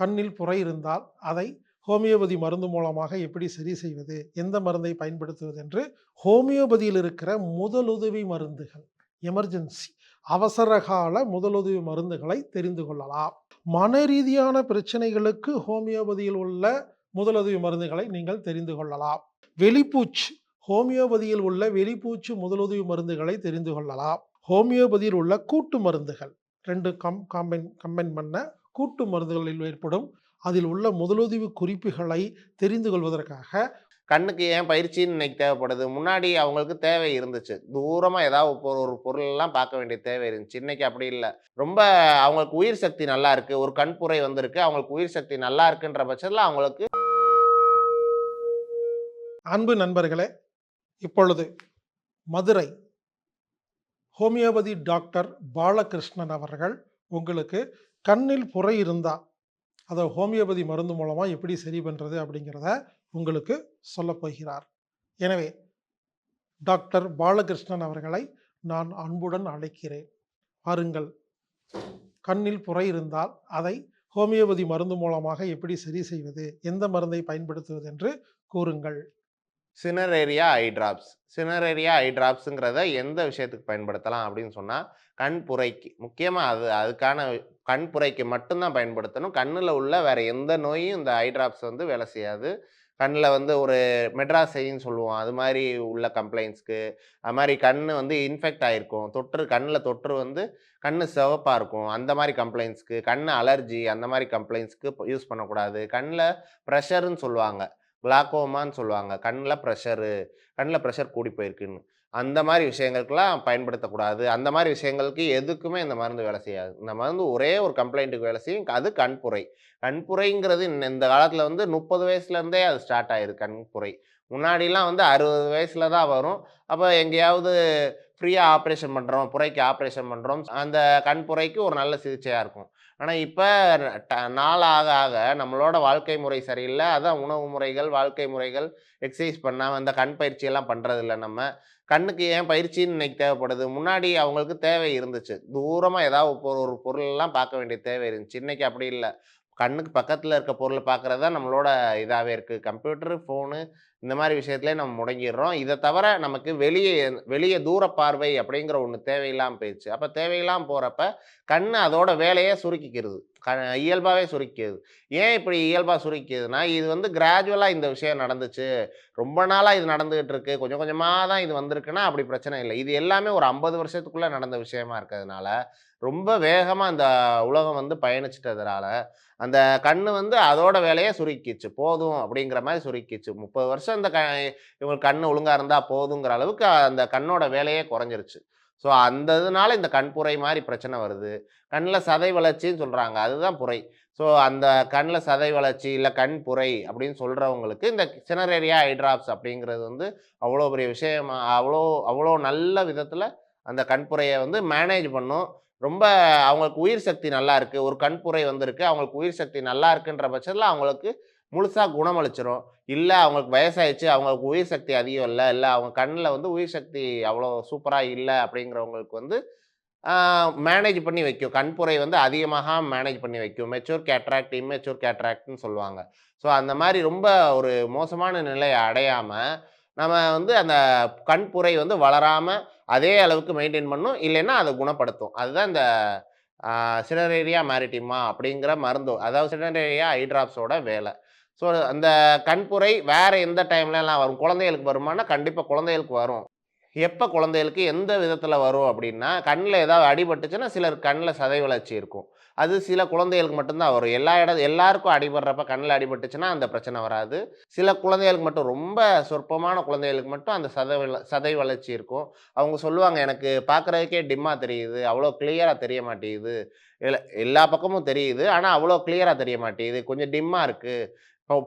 கண்ணில் புறை இருந்தால் அதை ஹோமியோபதி மருந்து மூலமாக எப்படி சரி செய்வது எந்த மருந்தை பயன்படுத்துவது என்று ஹோமியோபதியில் இருக்கிற முதலுதவி மருந்துகள் எமர்ஜென்சி அவசரகால முதலுதவி மருந்துகளை தெரிந்து கொள்ளலாம். மன ரீதியான பிரச்சனைகளுக்கு ஹோமியோபதியில் உள்ள முதலுதவி மருந்துகளை நீங்கள் தெரிந்து கொள்ளலாம். வெளிப்பூச்சு ஹோமியோபதியில் உள்ள வெளிப்பூச்சு முதலுதவி மருந்துகளை தெரிந்து கொள்ளலாம். ஹோமியோபதியில் உள்ள கூட்டு மருந்துகள் ரெண்டு கம் காம்பைன் கம்பைன் பண்ண கூட்டு மருந்துகளில் ஏற்படும். அதில் உள்ள முதலுதவி குறிப்புகளை தெரிந்து கொள்வதற்காக கண்ணுக்கு ஏன் பயிற்சின்னு இன்னைக்கு தேவைப்படுது? முன்னாடி அவங்களுக்கு தேவை இருந்துச்சு. தூரமாக ஏதாவது ஒரு பொருளெல்லாம் பார்க்க வேண்டிய தேவை இருந்துச்சு. இன்னைக்கு அப்படி இல்லை. ரொம்ப அவங்களுக்கு உயிர் சக்தி நல்லா இருக்கு. ஒரு கண்புரை வந்திருக்கு. அவங்களுக்கு உயிர் சக்தி நல்லா இருக்குன்ற பட்சத்தில் அவங்களுக்கு அன்பு நண்பர்களே இப்பொழுது மதுரை ஹோமியோபதி டாக்டர் பாலகிருஷ்ணன் அவர்கள் உங்களுக்கு கண்ணில் புரை இருந்தால் அதை ஹோமியோபதி மருந்து மூலமாக எப்படி சரி பண்ணுறது அப்படிங்கிறத உங்களுக்கு சொல்லப்போகிறார் எனவே டாக்டர் பாலகிருஷ்ணன் அவர்களை நான் அன்புடன் அழைக்கிறேன். வாருங்கள். கண்ணில் புரை இருந்தால் அதை ஹோமியோபதி மருந்து மூலமாக எப்படி சரி செய்வது எந்த மருந்தை பயன்படுத்துவது என்று கூறுங்கள். சினரேரியா ஐ டிராப்ஸ் சினரேரியா ஐ டிராப்ஸுங்கிறத எந்த விஷயத்துக்கு பயன்படுத்தலாம் அப்படின்னு சொன்னால் கண் புரைக்கு. முக்கியமாக அது அதுக்கான கண் புரைக்கு மட்டும்தான் பயன்படுத்தணும். கண்ணில் உள்ள வேறு எந்த நோயும் இந்த ஐ டிராப்ஸ் வந்து வேலை செய்யாது. கண்ணில் வந்து ஒரு மெட்ராசைன்னு சொல்லுவோம். அது மாதிரி உள்ள கம்ப்ளைண்ட்ஸ்க்கு அது மாதிரி கண் வந்து இன்ஃபெக்ட் ஆகிருக்கும் தொற்று கண்ணில் தொற்று வந்து கண் சிவப்பாக இருக்கும். அந்த மாதிரி கம்ப்ளைண்ட்ஸ்க்கு கண் அலர்ஜி அந்த மாதிரி கம்ப்ளைண்ட்ஸ்க்கு யூஸ் பண்ணக்கூடாது. கண்ணில் ப்ரெஷருன்னு சொல்லுவாங்க. கிளாக்கோமான்னு சொல்லுவாங்க. கண்ணில் ப்ரெஷரு கண்ணில் ப்ரெஷர் கூடி போயிருக்குன்னு. அந்த மாதிரி விஷயங்களுக்கெல்லாம் பயன்படுத்தக்கூடாது. அந்த மாதிரி விஷயங்களுக்கு எதுக்குமே இந்த மருந்து வேலை செய்யாது. இந்த மருந்து ஒரே ஒரு கம்ப்ளைண்ட்டுக்கு வேலை செய்யும். அது கண்புரை கண்புரைங்கிறது இந்த- இந்த காலத்தில் வந்து முப்பது வயசுலேருந்தே அது ஸ்டார்ட் ஆயிருக்கு கண்புரை முன்னாடிலாம் வந்து அறுபது வயசில் தான் வரும். அப்போ எங்கேயாவது ஃப்ரீயாக ஆப்ரேஷன் பண்ணுறோம் புரைக்கு ஆப்ரேஷன் பண்ணுறோம் அந்த கண்புரைக்கு ஒரு நல்ல சிகிச்சையாக இருக்கும். ஆனால் இப்போ நாள் ஆக ஆக நம்மளோட வாழ்க்கை முறை சரியில்லை. அதான் உணவு முறைகள் வாழ்க்கை முறைகள் எக்ஸசைஸ் பண்ணாமல் இந்த கண் பயிற்சியெல்லாம் பண்ணுறதில்ல நம்ம. கண்ணுக்கு ஏன் பயிற்சின்னு இன்னைக்கு தேவைப்படுது? முன்னாடி அவங்களுக்கு தேவை இருந்துச்சு. தூரமாக ஏதாவது ஒரு ஒரு பொருளெல்லாம் பார்க்க வேண்டிய தேவை இருந்துச்சு. இன்னைக்கு அப்படி இல்லை. கண்ணுக்கு பக்கத்தில் இருக்க பொருளை பார்க்குறது தான் நம்மளோட இதாகவே இருக்குது கம்ப்யூட்டரு ஃபோனு இந்த மாதிரி விஷயத்துலேயே நம்ம முடங்கிடுறோம். இதை தவிர நமக்கு வெளியே வெளியே தூர பார்வை அப்படிங்கிற ஒன்று தேவையில்லாமல் போயிடுச்சு. அப்போ தேவையில்லாமல் போகிறப்ப கண் அதோட வேலையை சுருக்கிக்கிறது. க இயல்பாகவே சுருக்கிது ஏன் இப்படி இயல்பாக சுருக்கிதுன்னா இது வந்து கிராஜுவலாக இந்த விஷயம் நடந்துச்சு. ரொம்ப நாளாக இது நடந்துகிட்டு இருக்கு கொஞ்சம் கொஞ்சமாக தான் இது வந்திருக்குன்னா அப்படி பிரச்சனை இல்லை. இது எல்லாமே ஒரு ஐம்பது வருஷத்துக்குள்ளே நடந்த விஷயமா இருக்கிறதுனால ரொம்ப வேகமாக அந்த உலகம் வந்து பயணிச்சிட்டதுனால அந்த கண் வந்து அதோட வேலையை சுருக்கிச்சு. போதும் அப்படிங்கிற மாதிரி சுருக்கிச்சு. முப்பது வருஷம் இந்த க இவங்களுக்கு கண் ஒழுங்காக இருந்தால் போதுங்கிற அளவுக்கு அந்த கண்ணோட வேலையே குறைஞ்சிருச்சு. ஸோ அந்த இதனால இந்த கண்புரை மாதிரி பிரச்சனை வருது. கண்ணில் சதை வளர்ச்சின்னு சொல்கிறாங்க அதுதான் புரை. ஸோ அந்த கண்ணில் சதை வளர்ச்சி இல்லை கண் புரை அப்படின்னு சொல்கிறவங்களுக்கு இந்த சினரேரியா ஐட்ராப்ஸ் அப்படிங்கிறது வந்து அவ்வளோ பெரிய விஷயமா அவ்வளோ அவ்வளோ நல்ல விதத்தில் அந்த கண்புரையை வந்து மேனேஜ் பண்ணும். ரொம்ப அவங்களுக்கு உயிர் சக்தி நல்லா இருக்குது ஒரு கண்புரை வந்திருக்கு. அவங்களுக்கு உயிர் சக்தி நல்லா இருக்குன்ற பட்சத்தில் அவங்களுக்கு முழுசாக குணமளிச்சிரும். இல்லை அவங்களுக்கு வயசாயிடுச்சு அவங்களுக்கு உயிர் சக்தி அதிகம் இல்லை இல்லை அவங்க கண்ணில் வந்து உயிர் சக்தி அவ்வளோ சூப்பராக இல்லை அப்படிங்கிறவங்களுக்கு வந்து மேனேஜ் பண்ணி வைக்கும். கண்புரை வந்து அதிகமாக மேனேஜ் பண்ணி வைக்கும். மெச்சூர் கேட்ராக்ட் இம்மெச்சூர் கேட்ராக்ட்னு சொல்லுவாங்க. ஸோ அந்த மாதிரி ரொம்ப ஒரு மோசமான நிலையை அடையாமல் நம்ம வந்து அந்த கண்புரை வந்து வளராமல் அதே அளவுக்கு மெயின்டைன் பண்ணும். இல்லைன்னா அதை குணப்படுத்தும். அதுதான் இந்த சினரேரியா மேரிட்டிமா அப்படிங்கிற மருந்து. அதாவது சினரேரியா ஐட்ராப்ஸோட வேலை. ஸோ அந்த கண்புரை வேறு எந்த டைம்லலாம் வரும்? குழந்தைகளுக்கு வருமானா கண்டிப்பாக குழந்தைகளுக்கு வரும். எப்போ குழந்தைகளுக்கு எந்த விதத்தில் வரும் அப்படின்னா கண்ணில் ஏதாவது அடிபட்டுச்சுன்னா சிலர் கண்ணில் சதை வளர்ச்சி இருக்கும். அது சில குழந்தைகளுக்கு மட்டும்தான் வரும். எல்லா இட எல்லாருக்கும் அடிபடுறப்ப கண்ணில் அடிபட்டுச்சுன்னா அந்த பிரச்சனை வராது. சில குழந்தைகளுக்கு மட்டும் ரொம்ப சொற்பமான குழந்தைகளுக்கு மட்டும் அந்த சதை சதை வளர்ச்சி இருக்கும். அவங்க சொல்லுவாங்க எனக்கு பார்க்குறதுக்கே டிம்மாக தெரியுது. அவ்வளோ கிளியராக தெரிய மாட்டேங்குது. எல்லா எல்லா பக்கமும் தெரியுது. ஆனால் அவ்வளோ கிளியராக தெரிய மாட்டேங்குது. கொஞ்சம் டிம்மாக இருக்குது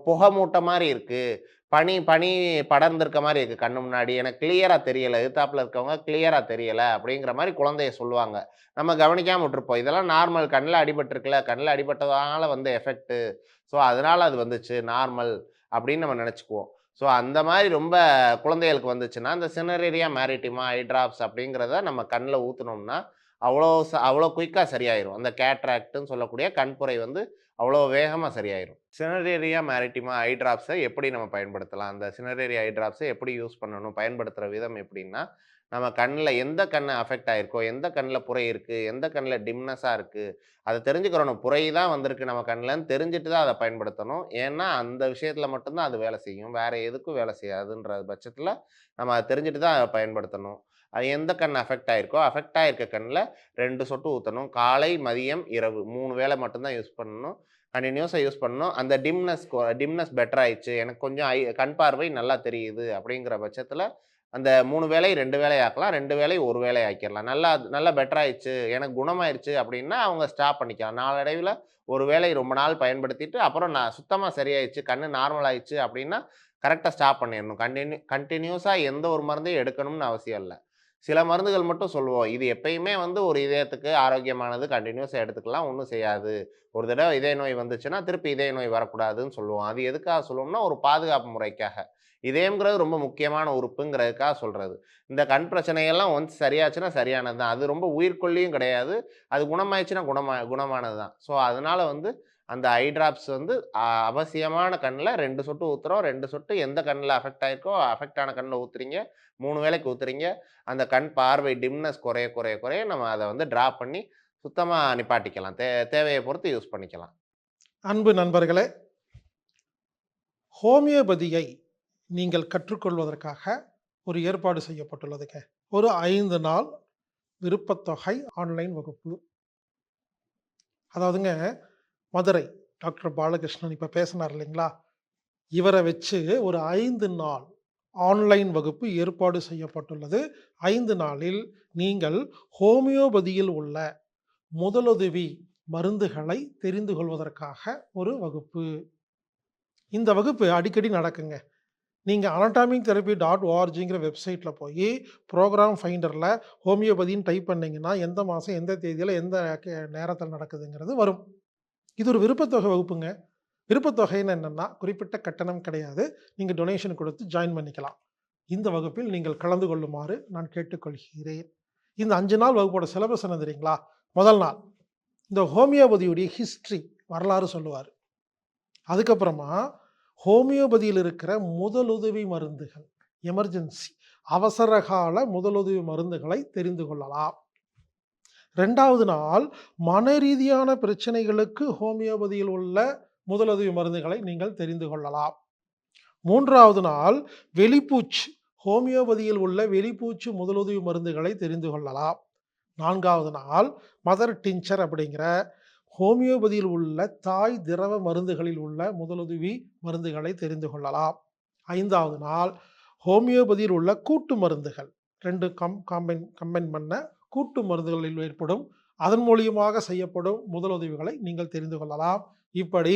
புகை மூட்டை மாதிரி இருக்குது பனி பனி படர்ந்திருக்க மாதிரி இருக்குது கண்ணு முன்னாடி. எனக்கு கிளியராக தெரியலை. எதிர்த்தாப்பில் இருக்கவங்க கிளியராக தெரியலை அப்படிங்கிற மாதிரி குழந்தைய சொல்லுவாங்க. நம்ம கவனிக்காமல் விட்டுருப்போம். இதெல்லாம் நார்மல் கண்ணில் அடிபட்டிருக்குல்ல. கண்ணில் அடிபட்டதால வந்து எஃபெக்ட்டு ஸோ அதனால் அது வந்துச்சு நார்மல் அப்படின்னு நம்ம நினச்சிக்குவோம். ஸோ அந்த மாதிரி ரொம்ப குழந்தைகளுக்கு வந்துச்சுன்னா இந்த சினரேரியா மேரிட்டிமா ஐட்ராப்ஸ் அப்படிங்கிறத நம்ம கண்ணில் ஊற்றுனோம்னா அவ்வளோ ச அவ்வளோ குயிக்காக சரியாயிரும். அந்த கேட்ராக்ட்னு சொல்லக்கூடிய கண்புரை வந்து அவ்வளோ வேகமாக சரியாயிரும். சினரேரியா மேரிட்டிமா ஐ ட்ராப்ஸை எப்படி நம்ம பயன்படுத்தலாம்? அந்த சினரேரியா ஐ ட்ராப்ஸை எப்படி யூஸ் பண்ணணும்? பயன்படுத்துகிற விதம் எப்படின்னா நம்ம கண்ணில் எந்த கண்ணை அஃபெக்ட் ஆகிருக்கோ எந்த கண்ணில் புரை இருக்குது எந்த கண்ணில் டிம்னஸாக இருக்குது அதை தெரிஞ்சுக்கிறணும். புரை தான் வந்திருக்கு நம்ம கண்ணில்னு தெரிஞ்சுட்டு தான் அதை பயன்படுத்தணும். ஏன்னா அந்த விஷயத்தில் மட்டும்தான் அது வேலை செய்யும். வேறு எதுக்கும் வேலை செய்யாதுன்ற பட்சத்தில் நம்ம அதை தெரிஞ்சுட்டு தான் அதை பயன்படுத்தணும். அது எந்த கண் அஃபெக்ட் ஆகிருக்கோ அஃபெக்ட் ஆகிருக்க கண்ணில் ரெண்டு சொட்டு ஊற்றணும் காலை மதியம் இரவு. மூணு வேளை மட்டும்தான் யூஸ் பண்ணணும். கண்டினியூஸாக யூஸ் பண்ணணும். அந்த டிம்னஸ் டிம்னஸ் பெட்டர் ஆயிடுச்சு. எனக்கு கொஞ்சம் ஐ கண் பார்வை நல்லா தெரியுது அப்படிங்கிற பட்சத்தில் அந்த மூணு வேலை ரெண்டு வேலை ஆக்கலாம். ரெண்டு வேலை ஒரு வேலை ஆக்கிடலாம். நல்லா நல்லா பெட்டர் ஆயிடுச்சு. எனக்கு குணமாயிருச்சு அப்படின்னா அவங்க ஸ்டாப் பண்ணிக்கலாம். நாளடைவில் ஒரு வேலை ரொம்ப நாள் பயன்படுத்திட்டு அப்புறம் நான் சுத்தமாக சரியாயிடுச்சு கண்ணு நார்மல் ஆயிடுச்சு அப்படின்னா கரெக்டாக ஸ்டாப் பண்ணிடணும். கண்டினியூ கண்டினியூஸாக எந்த ஒரு மருந்தையும் எடுக்கணும்னு அவசியம் இல்லை. சில மருந்துகள் மட்டும் சொல்லுவோம். இது எப்பயுமே வந்து ஒரு இதயத்துக்கு ஆரோக்கியமானது கண்டினியூஸாக எடுத்துக்கலாம். ஒன்றும் செய்யாது. ஒரு தடவை இதய நோய் வந்துச்சுன்னா திருப்பி இதய நோய் வரக்கூடாதுன்னு சொல்லுவோம். அது எதுக்காக சொல்லுவோம்னா ஒரு பாதுகாப்பு முறைக்காக. இதயங்கிறது ரொம்ப முக்கியமான உறுப்புங்கிறதுக்காக சொல்கிறது இந்த கண் பிரச்சனையெல்லாம் ஒன்ஸ் சரியாச்சுன்னா சரியானது தான் அது ரொம்ப உயிர்கொல்லியும் கிடையாது. அது குணமாயிடுச்சுன்னா குணமா குணமானது தான் ஸோ அதனால் வந்து அந்த ஐ ட்ராப்ஸ் வந்து அவசியமான கண்ணில் ரெண்டு சொட்டு ஊற்றுறோம் ரெண்டு சொட்டு எந்த கண்ணில் அஃபெக்ட் ஆகிருக்கோ அஃபெக்ட் ஆன கண்ணில் ஊற்றுறீங்க மூணு வேளைக்கு ஊற்றுறீங்க அந்த கண் பார்வை டிம்னஸ் குறைய குறைய குறைய நம்ம அதை வந்து ட்ராப் பண்ணி சுத்தமாக நிப்பாட்டிக்கலாம். தே தேவையை பொறுத்து யூஸ் பண்ணிக்கலாம். அன்பு நண்பர்களே ஹோமியோபதியை நீங்கள் கற்றுக்கொள்வதற்காக ஒரு ஏற்பாடு செய்யப்பட்டுள்ளதுங்க. ஒரு ஐந்து நாள் விருப்பத்தொகை ஆன்லைன் வகுப்பு. அதாவதுங்க மதுரை. டாக்டர் பாலகிருஷ்ணன் இப்போ பேசினார் இல்லைங்களா? இவரை வச்சு ஒரு ஐந்து நாள் ஆன்லைன் வகுப்பு ஏற்பாடு செய்யப்பட்டுள்ளது. ஐந்து நாளில் நீங்கள் ஹோமியோபதியில் உள்ள முதலுதவி மருந்துகளை தெரிந்து கொள்வதற்காக ஒரு வகுப்பு. இந்த வகுப்பு அடிக்கடி நடக்குங்க. நீங்கள் அனட்டாமிக் தெரப்பி டாட் ஓஆர்ஜிங்கிற வெப்சைட்டில் போய் ப்ரோக்ராம் ஃபைண்டரில் ஹோமியோபதின்னு டைப் பண்ணிங்கன்னா எந்த மாதம் எந்த தேதியில் எந்த நேரத்தில் நடக்குதுங்கிறது வரும். இது ஒரு விருப்பத்தொகை வகுப்புங்க. விருப்பத்தொகைன்னு என்னென்னா குறிப்பிட்ட கட்டணம் கிடையாது. நீங்கள் டொனேஷன் கொடுத்து ஜாயின் பண்ணிக்கலாம். இந்த வகுப்பில் நீங்கள் கலந்து கொள்ளுமாறு நான் கேட்டுக்கொள்கிறேன். இந்த அஞ்சு நாள் வகுப்போட சிலபஸ் என்ன தெரியுங்களா? முதல் நாள். இந்த ஹோமியோபதியுடைய ஹிஸ்ட்ரி வரலாறு சொல்லுவார். அதுக்கப்புறமா ஹோமியோபதியில் இருக்கிற முதலுதவி மருந்துகள் எமர்ஜென்சி அவசரகால முதலுதவி மருந்துகளை தெரிந்து கொள்ளலாம். ரெண்டாவது நாள் மன ரீதியான பிரச்சனைகளுக்கு ஹோமியோபதியில் உள்ள முதலுதவி மருந்துகளை நீங்கள் தெரிந்து கொள்ளலாம். மூன்றாவது நாள் வெளிப்பூச்சு ஹோமியோபதியில் உள்ள வெளிப்பூச்சு முதலுதவி மருந்துகளை தெரிந்து கொள்ளலாம். நான்காவது நாள் மதர் டிஞ்சர் அப்படிங்கிற ஹோமியோபதியில் உள்ள தாய் திரவ மருந்துகளில் உள்ள முதலுதவி மருந்துகளை தெரிந்து கொள்ளலாம். ஐந்தாவது நாள் ஹோமியோபதியில் உள்ள கூட்டு மருந்துகள். ரெண்டு கம் காம்பைன் கம்பைன் பண்ண கூட்டு மருந்துகளில் ஏற்படும் அதன் மூலியமாக செய்யப்படும் முதலுதவிகளை நீங்கள் தெரிந்து கொள்ளலாம். இப்படி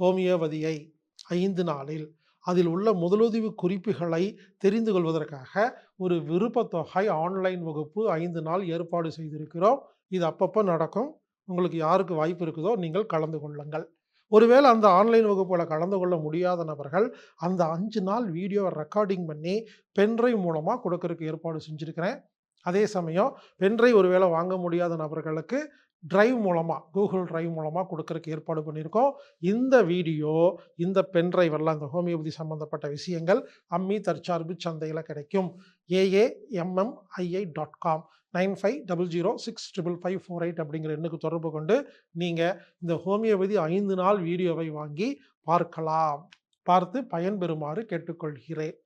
ஹோமியோபதியை ஐந்து நாளில் அதில் உள்ள முதலுதவி குறிப்புகளை தெரிந்து கொள்வதற்காக ஒரு விருப்பத்தொகை ஆன்லைன் வகுப்பு ஐந்து நாள் ஏற்பாடு செய்திருக்கிறோம். இது அப்பப்போ நடக்கும். உங்களுக்கு யாருக்கு வாய்ப்பு இருக்குதோ நீங்கள் கலந்து கொள்ளுங்கள். ஒருவேளை அந்த ஆன்லைன் வகுப்பில் கலந்து கொள்ள முடியாத நபர்கள் அந்த அஞ்சு நாள் வீடியோவை ரெக்கார்டிங் பண்ணி பென்ட்ரைவ் மூலமாக கொடுக்கறதுக்கு ஏற்பாடு செஞ்சுருக்கிறேன். அதே சமயம் பென்ட்ரைவ் ஒருவேளை வாங்க முடியாத நபர்களுக்கு ட்ரைவ் மூலமாக கூகுள் ட்ரைவ் மூலமாக கொடுக்கறதுக்கு ஏற்பாடு பண்ணியிருக்கோம். இந்த வீடியோ இந்த பென்ட்ரைவ் எல்லாம் இந்த ஹோமியோபதி சம்மந்தப்பட்ட விஷயங்கள் அம்மி தற்சார்பு சந்தையில் கிடைக்கும். AAMMII dot com nine five double zero six triple five four eight அப்படிங்கிற எண்ணுக்கு தொடர்பு கொண்டு நீங்கள் இந்த ஹோமியோபதி ஐந்து நாள் வீடியோவை வாங்கி பார்க்கலாம். பார்த்து பயன்பெறுமாறு கேட்டுக்கொள்கிறேன்.